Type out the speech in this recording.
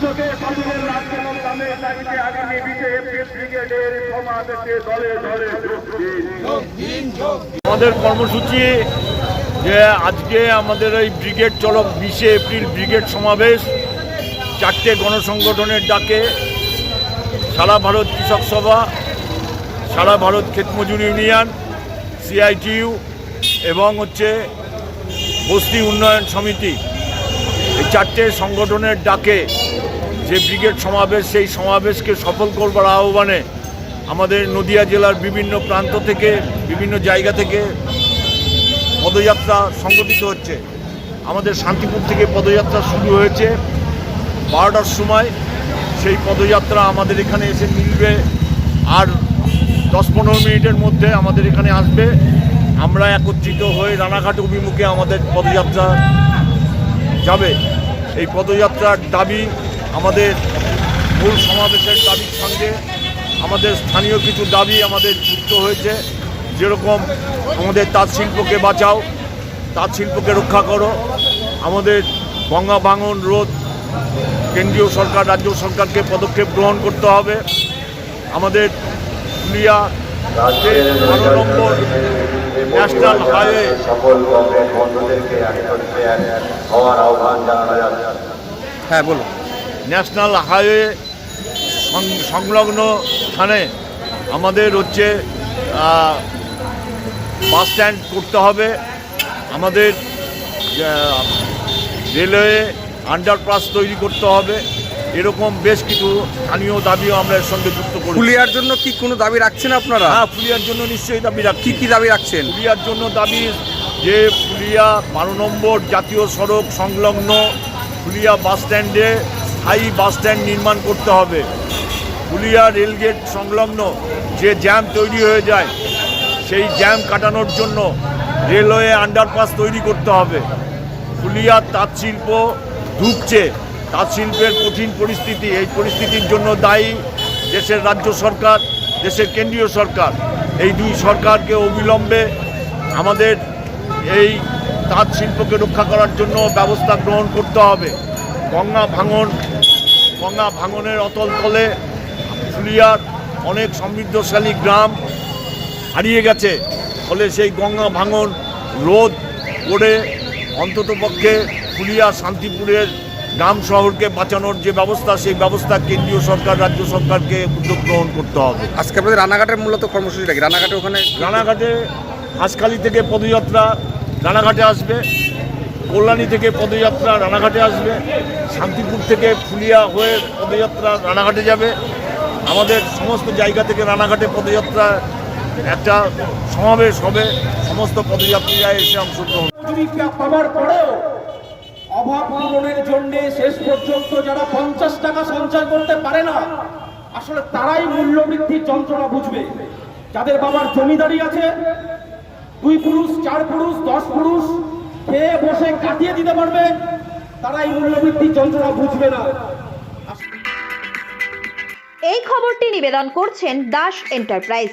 চোখে রাজ্য নামে এপ্রিল ব্রিগেডের দলে দলে আমাদের কর্মসূচি যে আজকে আমাদের এই ব্রিগেড চলক বিশে এপ্রিল ব্রিগেড সমাবেশ, চারটে গণসংগঠনের ডাকে, সারা ভারত কৃষক সভা, সারা ভারত ক্ষেতমজুর ইউনিয়ন সিআইটিইউ এবং হচ্ছে বস্তি উন্নয়ন সমিতি। এই চারটে সংগঠনের ডাকে যে ব্রিগেড সমাবেশ, সেই সমাবেশকে সফল করবার আহ্বানে আমাদের নদিয়া জেলার বিভিন্ন প্রান্ত থেকে, বিভিন্ন জায়গা থেকে পদযাত্রা সংগঠিত হচ্ছে। আমাদের শান্তিপুর থেকে পদযাত্রা শুরু হয়েছে। বারোটার সময় সেই পদযাত্রা আমাদের এখানে এসে মিলবে আর দশ পনেরো মিনিটের মধ্যে আমাদের এখানে আসবে। আমরা একত্রিত হয়ে রানাঘাট অভিমুখে আমাদের পদযাত্রা যাবে। এই পদযাত্রার দাবি আমাদের মূল সমাবেশের দাবির সঙ্গে আমাদের স্থানীয় কিছু দাবি আমাদের যুক্ত হয়েছে। যেরকম আমাদের তাঁত শিল্পকে বাঁচাও তাঁত শিল্পকে রক্ষা করো আমাদের গঙ্গা ভাঙন রোধ কেন্দ্রীয় সরকার রাজ্য সরকারকে পদক্ষেপ গ্রহণ করতে হবে। আমাদের পুলিয়া বারো নম্বর ন্যাশনাল হাইওয়ে সকল কংগ্রেস বন্ধুদেরকে হওয়ার আহ্বান জানানো যাচ্ছে। হ্যাঁ বলুন। ন্যাশনাল হাইওয়ে সংলগ্ন স্থানে আমাদের হচ্ছে বাস স্ট্যান্ড করতে হবে। আমাদের রেলওয়ে আন্ডারপাস তৈরি করতে হবে। এরকম বেশ কিছু স্থানীয় দাবিও আমরা এর সঙ্গে যুক্ত করি পুলিয়ার জন্য কি কোনো দাবি রাখছেন আপনারা? হ্যাঁ পুলিয়ার জন্য নিশ্চয়ই দাবি রাখছি। কি কি দাবি রাখছেন? পুলিয়ার জন্য দাবি যে পুলিয়া বারো নম্বর জাতীয় সড়ক সংলগ্ন পুলিয়া বাস স্ট্যান্ডে স্থায়ী বাস স্ট্যান্ড নির্মাণ করতে হবে। পুলিয়া রেলগেট সংলগ্ন যে জ্যাম তৈরি হয়ে যায় সেই জ্যাম কাটানোর জন্য রেলওয়ে আন্ডারপাস তৈরি করতে হবে। পুলিয়ার তাঁত শিল্প ঢুকছে তাঁত শিল্পের কঠিন পরিস্থিতি, এই পরিস্থিতির জন্য দায়ী দেশের রাজ্য সরকার, দেশের কেন্দ্রীয় সরকার। এই দুই সরকারকে অবিলম্বে আমাদের এই তাঁত শিল্পকে রক্ষা করার জন্য ব্যবস্থা গ্রহণ করতে হবে। গঙ্গা ভাঙন, গঙ্গা ভাঙনের অতল তলে ফুলিয়ার অনেক সমৃদ্ধশালী গ্রাম হারিয়ে গেছে। ফলে সেই গঙ্গা ভাঙন রোধ করে অন্ততপক্ষে ফুলিয়া শান্তিপুরের গ্রাম শহরকে বাঁচানোর যে ব্যবস্থা সেই ব্যবস্থা কেন্দ্রীয় সরকার রাজ্য সরকারকে উদ্যোগ গ্রহণ করতে হবে। আজকে আপনাদের রানাঘাটের মূলত কর্মসূচিটা কি? রানাঘাটে ওখানে রানাঘাটে হাঁসখালি থেকে পদযাত্রা রানাঘাটে আসবে কল্যাণী থেকে পদযাত্রা রানাঘাটে আসবে শান্তিপুর থেকে ফুলিয়া হয়ে পদযাত্রা রানাঘাটে যাবে। আমাদের সমস্ত জায়গা থেকে রানাঘাটে পদযাত্রা একটা সমাবেশ হবে সমস্ত পদযাত্রীরা এসে অংশগ্রহণ পাওয়ার পরেও অভাব পূরণের জন্য শেষ পর্যন্ত যারা পঞ্চাশ টাকা সঞ্চয় করতে পারে না, আসলে তারাই মূল্যবৃদ্ধির যন্ত্রণা বুঝবে। যাদের বাবার জমিদারি আছে, দুই পুরুষ, চার পুরুষ, দশ পুরুষ, খেয়ে বসে কাটিয়ে দিতে পারবে, তারাই মূল্যবৃদ্ধির যন্ত্রণা বুঝবে না। এই খবরটি নিবেদন করছেন দাস এন্টারপ্রাইজ।